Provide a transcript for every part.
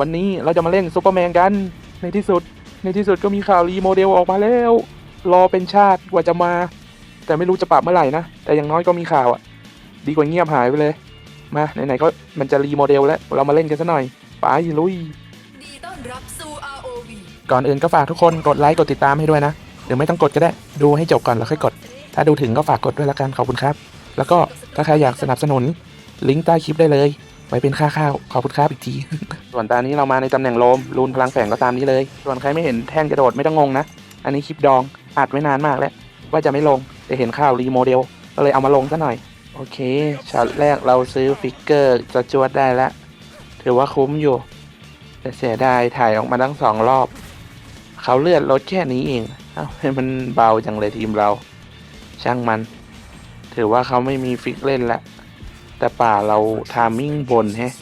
วันนี้เราจะมาเล่นซูเปอร์แมนกัน ในที่สุด ในที่สุดก็มีข่าวรีโมเดลออกมาแล้ว รอเป็นชาติกว่าจะมา แต่ไม่รู้จะปรับเมื่อไหร่นะ แต่อย่างน้อยก็มีข่าวอะดีกว่าเงียบหายไปเลย มาไหนๆก็มันจะรีโมเดลแล้ว เรามาเล่นกันซะหน่อยไปลุย ดีต้อนรับสู่ ROV ก่อนอื่นก็ฝากทุกคนกดไลค์กดติดตามให้ด้วยนะ หรือไม่ต้องกดก็ได้ ดูให้จบก่อนแล้วค่อยกด ถ้าดูถึงก็ฝากกดด้วยละกันขอบคุณครับ แล้วก็ถ้าใครอยากสนับสนุนลิงก์ใต้คลิปได้เลย ไว้เป็นค่าข้าวขอบคุณครับอีกที ส่วนตอนนี้เรามาในตำแหน่งโลมรูนพลังแฝงก็ตามนี้เลย ส่วนใครไม่เห็นแท่นกระโดดไม่ต้องงงนะ อันนี้คลิปดองอัดไว้นานมากแล้ว ว่าจะไม่ลงแต่เห็นข่าวรีโมเดลก็เลยเอามาลงซะหน่อย โอเคช็อตแรกเราซื้อฟิกเกอร์จะจวดได้แล้ว ถือว่าคุ้มอยู่ แต่เสียดายถ่ายออกมาทั้งสองรอบ เขาเลือดลดแค่นี้เองเอ้าให้มันเบาจังเลยทีมเรา ช่างมัน ถือว่าเขาไม่มีฟิกเล่นละแต่ป่าเราทามมิ่งบนแฮะ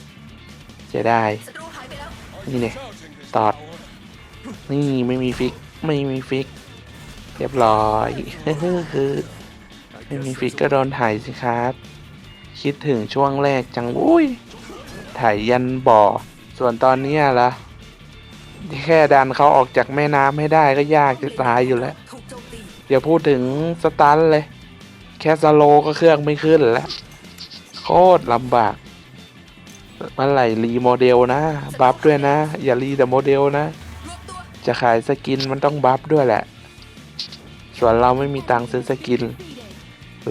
เสียดาย นี่เนี่ยตอดนี่ไม่มีฟิก ไม่มีฟิก เรียบร้อยคือไม่มีฟิกก็โดนถ่ายสิครับ คิดถึงช่วงแรกจังอุ้ย ถ่ายยันบ่อ ส่วนตอนนี้ละแค่ดันเขาออกจากแม่น้ำให้ได้ก็ยากจะตายอยู่แล้วอย่าพูดถึงสตันเลย แค่สโลก็เครื่องไม่ขึ้นแล้ว โคตรลำบาก เมื่อไหร่รีโมเดลนะ บัฟด้วยนะ อย่ารีแต่โมเดลนะ จะขายสกินมันต้องบัฟด้วยแหละ ส่วนเราไม่มีตังค์ซื้อสกิน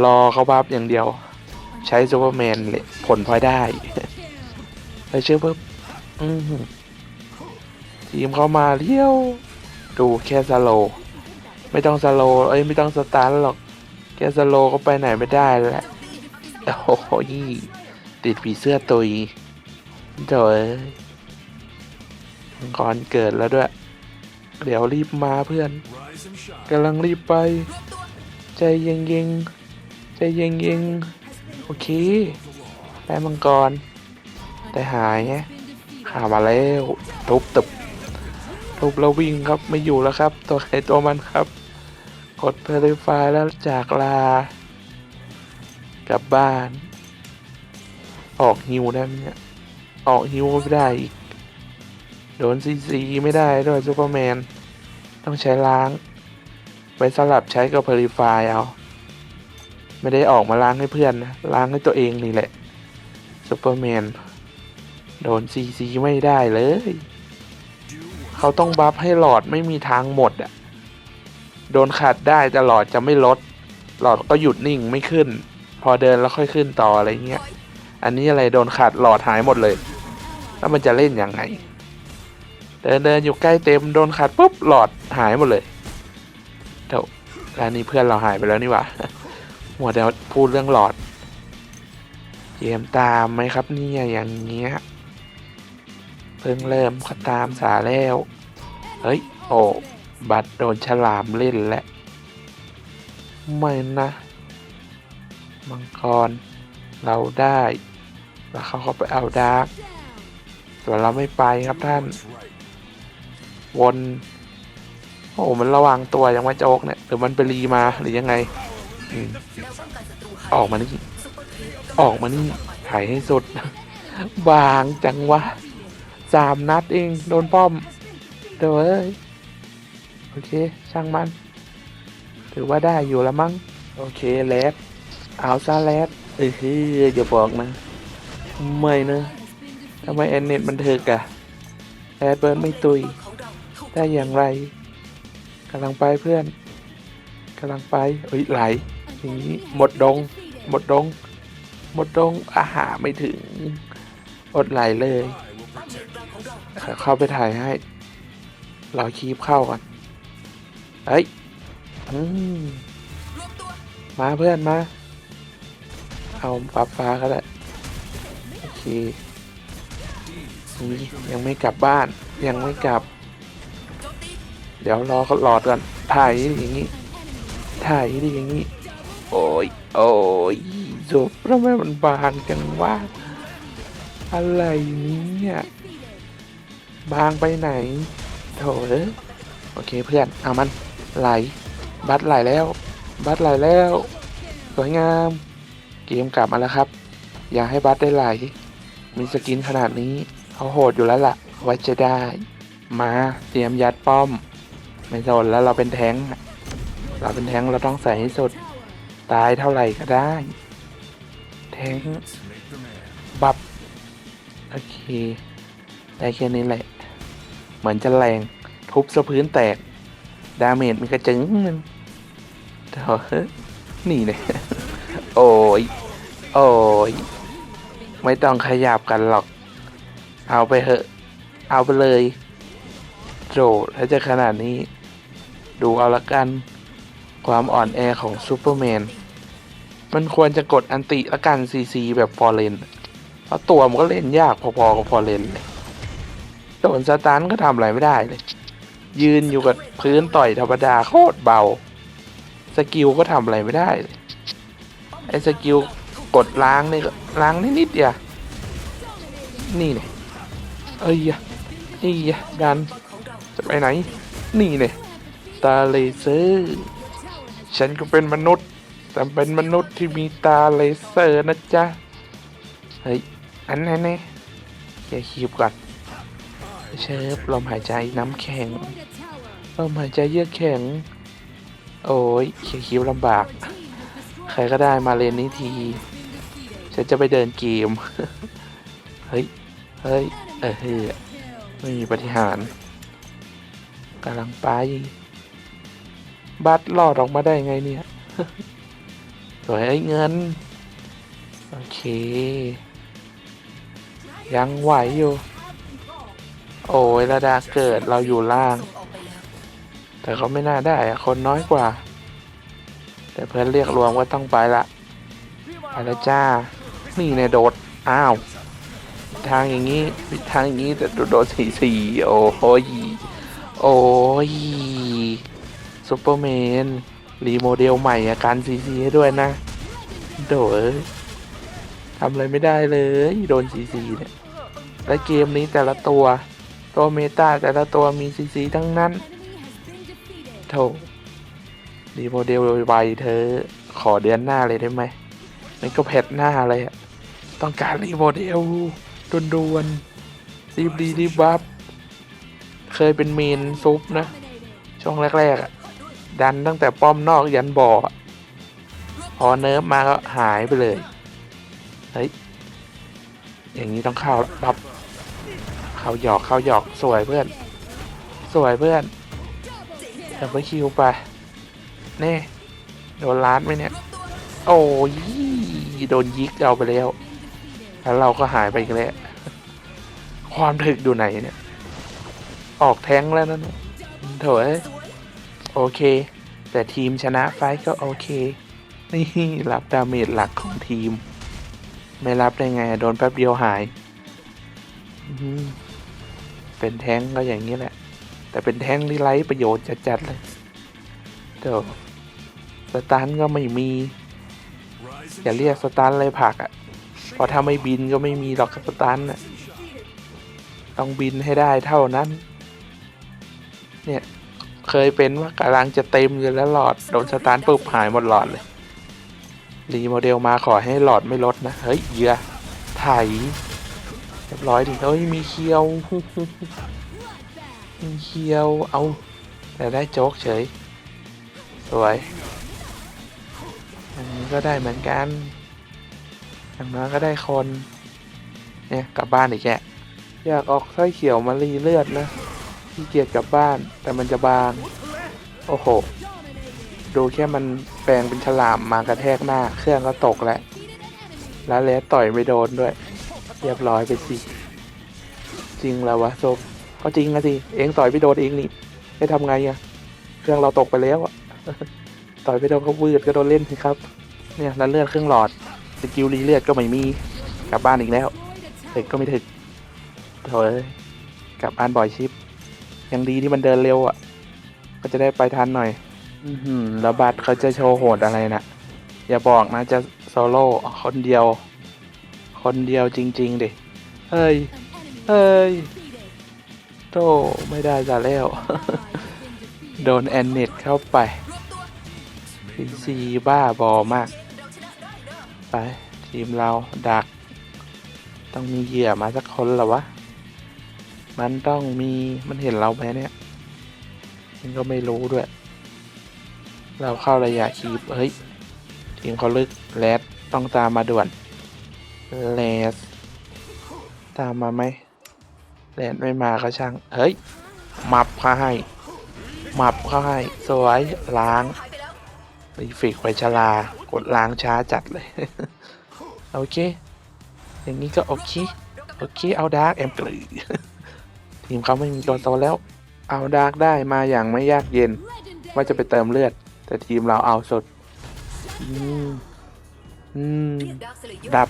รอเขาบัฟอย่างเดียว ใช้ซูเปอร์แมนเลยผลพลอยได้ไปเชื่อปุ๊บอือหือทีมเขามาเลี้ยว ดูแค่สโล ไม่ต้องสโล เอ้ยไม่ต้องสตาร์ทหรอก แค่สโลก็ไปไหนไม่ได้แล้วโอ้โหติดผีเสื้อตุย โถเอ้ยมังกรเกิดแล้วด้วย เดี๋ยวรีบมาเพื่อนกำลังรีบไป ใจเย็นเย็นๆใจเย็นเย็นๆโอเค ได้มังกรแต่หายไงขามาแล้วทุบตึบทุบแล้ววิ่งครับไม่อยู่แล้วครับ ตัวใครตัวมันครับ กดเพลย์ไฟล์แล้วจากลากลับบ้าน ออกฮิวได้ไหมเนี่ย ออกฮิวไม่ได้อีก โดนซีซีไม่ได้ด้วยซูเปอร์แมน ต้องใช้ล้าง ไปสลับใช้กับเพลิฟายเอา ไม่ได้ออกมาล้างให้เพื่อนนะล้างให้ตัวเองนี่แหละซูเปอร์แมน โดนซีซีไม่ได้เลย เขาต้องบัฟให้หลอดไม่มีทางหมดอะ่ะโดนขัดได้แต่หลอดจะไม่ลด หลอดก็หยุดนิ่งไม่ขึ้น พอเดินแล้วค่อยขึ้นต่ออะไรเงี้ยอันนี้อะไรโดนขัดหลอดหายหมดเลย แล้วมันจะเล่นยังไง เดินเดินอยู่ใกล้เต็มโดนขัดปุ๊บหลอดหายหมดเลยเดี๋ยวร้านนี้เพื่อนเราหายไปแล้วนี่ว่าหัวเดี๋ยวพูดเรื่องหลอดเกมตามไหมครับเนี่ยอย่างเงี้ยเพิ่งเริ่มก็ตามสาแล้ว เฮ้ย โอ้บัตรโดนฉลามเล่นแล้วไม่นะ มังกร เราได้ แล้วเขาก็ไปเอาดาร์ก ส่วนเราไม่ไปครับท่าน วน โอ้มันระวังตัวยังว่โจกเนี่ยหรือมันไปรีมาหรือยังไงอองกันศัตรูหายอกมานี่ ออกมานี่ถ่ายให้สุด บางจังวะสามนัดเองโดนป้อมเดี๋ยวเอ้ยโอเค ช่างมัน ถือว่าได้อยู่ล้วมั้ง โอเคแลดเอาซะแลดเออคืออย่าบอกนะ ไม่นะ ทำไมแอนเน็ตมันเถกอะแลดเบิร์นไม่ตุย ได้อย่างไรกำลังไปเพื่อนกำลังไปเอ้ยไหลอย่างนี้หมดดง หมดดง หมดดงอาหารไม่ถึง อดไหลเลยเข้าไปถ่ายให้เรอคีบเข้าก่อนเฮ้ยอืมรวบตัวมาเพื่อนมา เอาปรับฟ้าก็ได้ โอเค นี่ยังไม่กลับบ้าน ยังไม่กลับ เดี๋ยวรอเขาหลอดก่อนถ่ายดิอย่างนี้ถ่ายดิอย่างนี้ โอ้ยโอ้ยจบแล้วแม่มันบางจังวะอะไรเนี่ยบางไปไหนโถเอ้ยโอเคเพื่อน เอามันไหล บัตไหลแล้ว บัตไหลแล้ว สวยงาม เกมกลับมาแล้วครับ อย่าให้บัตได้ไหล มีสกินขนาดนี้ เขาโหดอยู่แล้วล่ะ ไว้จะได้ มาเตรียมยัดป้อม ไม่สนแล้วเราเป็นแท้ง เราเป็นแท้งเราต้องใส่ให้สุด ตายเท่าไหร่ก็ได้ แท้ง บับ โอเค ได้แค่นี้แหละ เหมือนจะแรง ทุบสะพื้นแตก ดาเมจมันกระจึงหนึงเถอะนี่เนี่ยโอ้ย โอ้ย ไม่ต้องขยับกันหรอก เอาไปเถอะ เอาไปเลย โจถ้าจะขนาดนี้ ดูเอาละกัน ความอ่อนแอของซูเปอร์แมน มันควรจะกดอันติละกันซีซีแบบฟอร์เรนเพราะตัวมันก็เล่นยากพอๆกับฟอร์เรนเลยโดนสตันก็ทำอะไรไม่ได้เลย ยืนอยู่กับพื้นต่อยธรรมดาโคตรเบา สกิลก็ทำอะไรไม่ได้เลยไอ้สกิลกดล้างนี่ก็ล้างนิดๆเดียวนี่เนี่ย เอ้ยยะนี่ยะดันของเรจะไปไหน นี่เนี่ยตาเลเซอร์ ฉันก็เป็นมนุษย์ แต่เป็นมนุษย์ที่มีตาเลเซอร์นะจ๊ะ เฮ้ย อันนั้นเนี่ยเคลียร์คีบก่อนเชิฟลมหายใจน้ำแข็งลมหายใจเยือกแข็ง โอ้ยเคลียร์คีบลำบาก ใครก็ได้มาเลนนี้ที ฉันจะไปเดินเกม เฮ้ย เฮ้ยเอ้ยไม่มีปฏิหารกำลังไป บัตรหลอดออกมาได้ไงเนี่ยสวยไอ้เงิน โอเค ยังไหวอยู่ โอ้ยระดาเกิดเราอยู่ล่าง แต่เขาไม่น่าได้อะคนน้อยกว่า แต่เพื่อนเรียกรวมว่าต้องไปละไปล้วจ้า นี่เนี่ยโดด อ้าว ทางอย่างนี้ผิดทางอย่างนี้แต่โดดสี่สี่โอ้โหยโอ้ยซูเปอร์แมนรีโมเดลใหม่อาการซีซีให้ด้วยนะ โดยทำอะไรไม่ได้เลย โดนซีซีเนี่ย และเกมนี้แต่ละตัว ตัวเมตาแต่ละตัวมีซีซีทั้งนั้นโถรีโมเดลไวๆเธอ ขอเดือนหน้าเลยได้ไหมไม่ก็แพทหน้าเลยอะต้องการรีโมเดล ด่วนๆรีบดีรีบวับเคยเป็นเมนซุปนะ ช่วงแรกๆอะดันตั้งแต่ป้อมนอกยันบ่ออะพอเนิร์ฟมาก็หายไปเลย เฮ้ย อย่างนี้ต้องเข้าปับเข้าหยอกเข้าหยอกสวยเพื่อน สวยเพื่อนดับเบิลคิวไปเน่โดนล้านไหมเนี่ย โอ้ย โดนยิกเอาไปแล้ว แล้วเราก็หายไปอีกแล้ว ความถึกอยู่ไหนเนี่ย ออกแท้งแล้วนั่นน่ะโถอยโอเค แต่ทีมชนะไฟท์ก็โอเค นี่รับดาเมจหลักของทีม ไม่รับได้ไง โดนแป๊บเดียวหาย เป็นแท้งก็อย่างนี้แหละ แต่เป็นแท่งที่ไร้ประโยชน์จัดๆเลยเดี๋ยวสตันก็ไม่มี อย่าเรียกสตันเลยผักอะ่ะ เพราะถ้าไม่บินก็ไม่มีหรอกสตันอะต้องบินให้ได้เท่านั้น เนี่ยเคยเป็นว่ากำลังจะเต็มอยู่แล้วหลอดโดนสตันปุ๊บหายหมดหลอดเลยรีโมเดลมาขอให้หลอดไม่ลดนะเฮ้ยเยื่อไถเรียบร้อยดิเฮ้ยมีเคียวมีเคียวเอาแต่ได้โจ๊กเฉยสวยอันนี้ก็ได้เหมือนกัน อย่างน้อยก็ได้คน เนี่ยกลับบ้านอีกแกอยากออกไส้เขียวมารีเลือดนะที่เกียจกลับบ้าน แต่มันจะบาง โอ้โห ดูแค่มันแปลงเป็นฉลามมากระแทกหน้า เครื่องก็ตกแล้ว แล้วแล้วต่อยไม่โดนด้วย เรียบร้อยไปสิจริงแล้ววะโซกก็จริงนะสิเองต่อยไปโดนเองนี่ให้ทำไงอะเครื่องเราตกไปแล้วอะต่อยไปโดนก็วืดก็โดนเล่นสิครับ เนี่ยแล้วเลือดเครื่องหลอด สกิลรีเลือดก็ไม่มี กลับบ้านอีกแล้วถึกก็ไม่ถึกโถยกลับบ้านบ่อยชิป ยังดีที่มันเดินเร็วอะ ก็จะได้ไปทันหน่อย อืแล้วบัตรเขาจะโชว์โหดอะไรนะอย่าบอกนะจะโซโล่คนเดียว คนเดียวจริง ๆ ดิ เฮ้ย เฮ้ยโตไม่ได้จะแล้ว โดนแอนเน็ตเข้าไปพีซีบ้าบอมาก ไป ทีมเราดัก ต้องมีเหยื่อมาสักคนหรอวะ มันต้องมีมันเห็นเราไหมเนี่ย มันก็ไม่รู้ด้วย เราเข้าระยะคีบเฮ้ยทีมเขาลึกแรดต้องตามมาด่วนแรดตามมาไหมแรดไม่มาก็ช่าง เฮ้ย มับเขาให้ มับเขาให้ สวย ล้าง รีฟิกไวชลากดล้างช้าจัดเลย โอเค อย่างนี้ก็โอเค โอเค เอาดาร์กแอมกลือทีมเขาไม่มีตัวโตแล้ว เอาดาร์กได้มาอย่างไม่ยากเย็น ว่าจะไปเติมเลือด แต่ทีมเราเอาสดอืมอืมดับ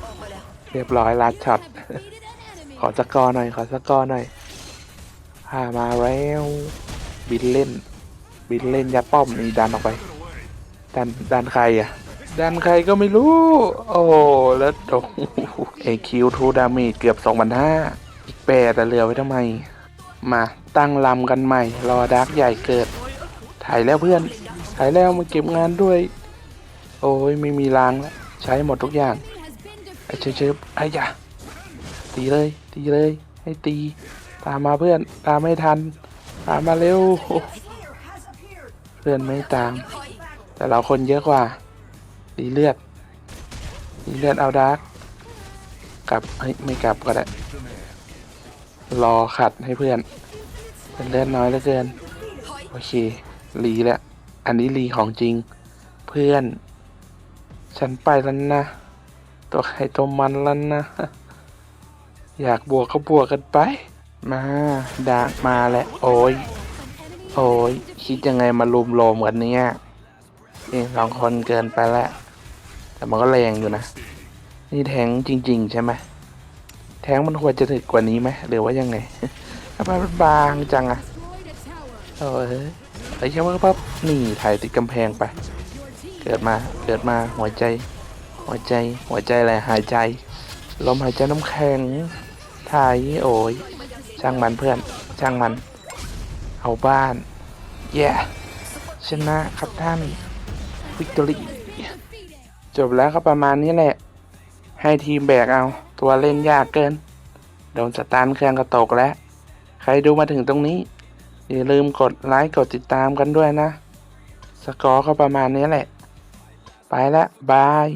เรียบร้อยลัดช็อต ขอสกอร์หน่อย ขอสกอร์หน่อยพามาแล้ว บินเล่น บินเล่นยัดป้อมนี่ดันออกไป ดันดันใครอะดันใครก็ไม่รู้ โอ้แล้วโอ้เอคิวทูดามีเกือบสองพันห้าอีกแปดแต่เหลือไว้ทำไม มาตั้งลำกันใหม่ รอดักใหญ่เกิด ถ่ายแล้วเพื่อน ถ่ายแล้วมาเก็บงานด้วย โอ้ยไม่มีรางแล้ว ใช้หมดทุกอย่างไอ้เชิบๆไอ้ยะตีเลย ตีเลย ให้ตี ตามมาเพื่อน ตามไม่ทัน ตามมาเร็ว เพื่อนไม่ตาม แต่เราคนเยอะกว่าดีเลือดดีเลือดเอาดาร์กกลับเฮ้ยไม่กลับก็ได้ รอขัดให้เพื่อนเป็นเลือดน้อยเหลือเกิน โอเครีแล้วอันนี้รีของจริงเพื่อน ฉันไปแล้วนะ ตัวใครตัวมันแล้วนะ อยากบวกก็บวกกันไป มาดากมาแล้วโอ้ยโอ้ยคิดยังไงมาลุมโลมกันเนี้ย นี่สองคนเกินไปแล้ว แต่มันก็แรงอยู่นะ นี่แทงจริง ๆ ใช่ไหมแทงมันควรจะถึกกว่านี้ไหมหรือว่ายังไงทำไมมันบางจังอะเออไอ้เช่ว่าปั๊บนี่ถ่ายติดกำแพงไป เกิดมาเกิดมาหัวใจ หัวใจ หัวใจอะไรหายใจ ลมหายใจน้ำแข็งถ่ายโอ้ยช่างมันเพื่อน ช่างมัน เอาบ้าน แย่ชนะครับท่าน วิกตอรี่จบแล้วก็ประมาณนี้แหละ ให้ทีมแบกเอา ตัวเล่นยากเกิน โดนสตาร์เครื่องกระตกแล้ว ใครดูมาถึงตรงนี้ อย่าลืมกดไลค์กดติดตามกันด้วยนะ สกอร์ก็ประมาณนี้แหละ ไปละบาย